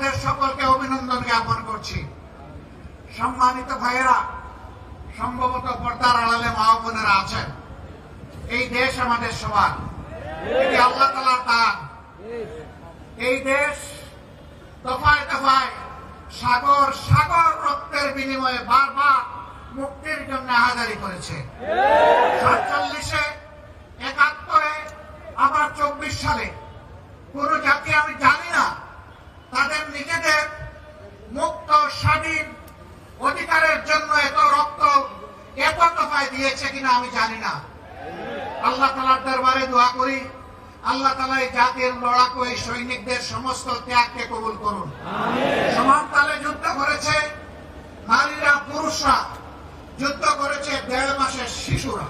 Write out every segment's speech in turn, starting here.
আপনাদের সকলকে অভিনন্দন জ্ঞাপন করছি। সম্মানিত ভাইয়েরা, সম্ভবত পর্দার আড়ালে মা বোনেরা আছেন। এই দেশ আমাদের সবার। এটি আল্লাহ তালার দান। এই দেশ দফায় দফায় সাগর সাগর রক্তের বিনিময়ে বারবার মুক্তির জন্য আহাজারি করেছে। সাতচল্লিশে দফায় দিয়েছে কিনা আমি জানি না। আল্লাহ তালার দরবারে দোয়া করি আল্লাহ তালা এই জাতির লড়াকু এই সৈনিকদের সমস্ত ত্যাগকে কবুল করুন। সমান তালে যুদ্ধ করেছে নারীরা পুরুষরা যুদ্ধ করেছে দেড় মাসের শিশুরা।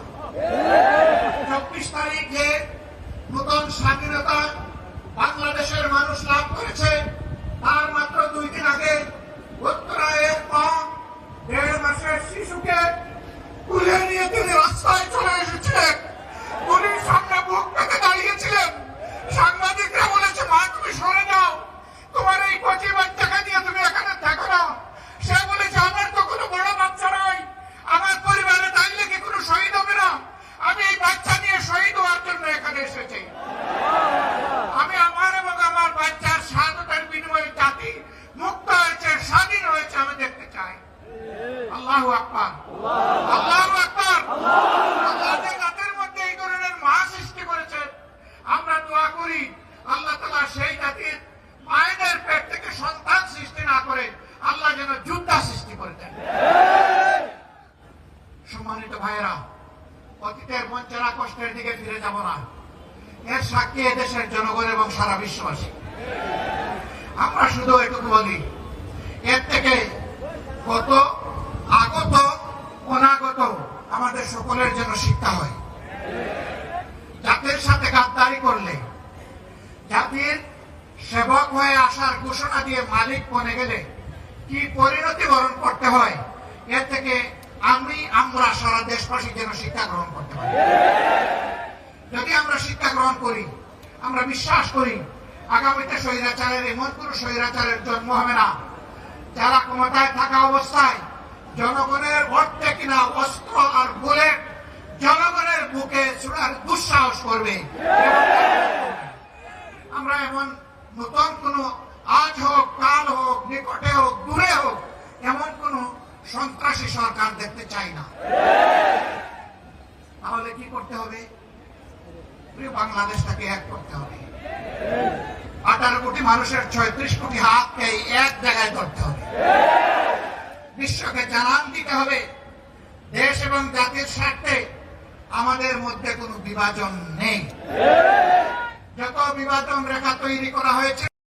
Fight! অতীতের বঞ্চনা কষ্টের দিকে ফিরে যাব না। এর সাক্ষী দেশের জনগণ এবং সারা বিশ্ববাসী। আমরা শুধু এটুকু বলি, এর থেকে কত আগত, অনাগত আমাদের সকলের জন্য শিক্ষা হয়। জাতির সাথে গাদ্দারি করলে, জাতির সেবক হয়ে আসার ঘোষণা দিয়ে মালিক বনে গেলে কি পরিণতি বরণ করতে হয়, এর থেকে আমি, আমরা সারা দেশবাসী যেন শিক্ষা গ্রহণ যদি আমরা শিক্ষা গ্রহণ করি, আমরা বিশ্বাস করি, আগামীতে স্বৈরাচারের, এমন কোন স্বৈরাচারের জন্ম হবে না। যারা ক্ষমতায় থাকা অবস্থায় জনগণের অর্থে কিনা অস্ত্র আর বুলেট জনগণের বুকে ছোড়ার দুঃসাহস করবে। আমরা এমন নতুন কোন আজ হোক, কাল হোক, নিকটে হোক, দূরে হোক, এমন কোন সন্ত্রাসী সরকার দেখতে চাই না। তাহলে কি করতে হবে? বাংলাদেশটাকে এক করতে হবে। আঠারো কোটি মানুষের ছয়ত্রিশ কোটি হাতকে এক জায়গায় ধরতে হবে। বিশ্বকে জানান দিতে হবে। দেশ এবং জাতির স্বার্থে আমাদের মধ্যে কোনো বিভাজন নেই। যত বিভাজন রেখা তৈরি করা হয়েছে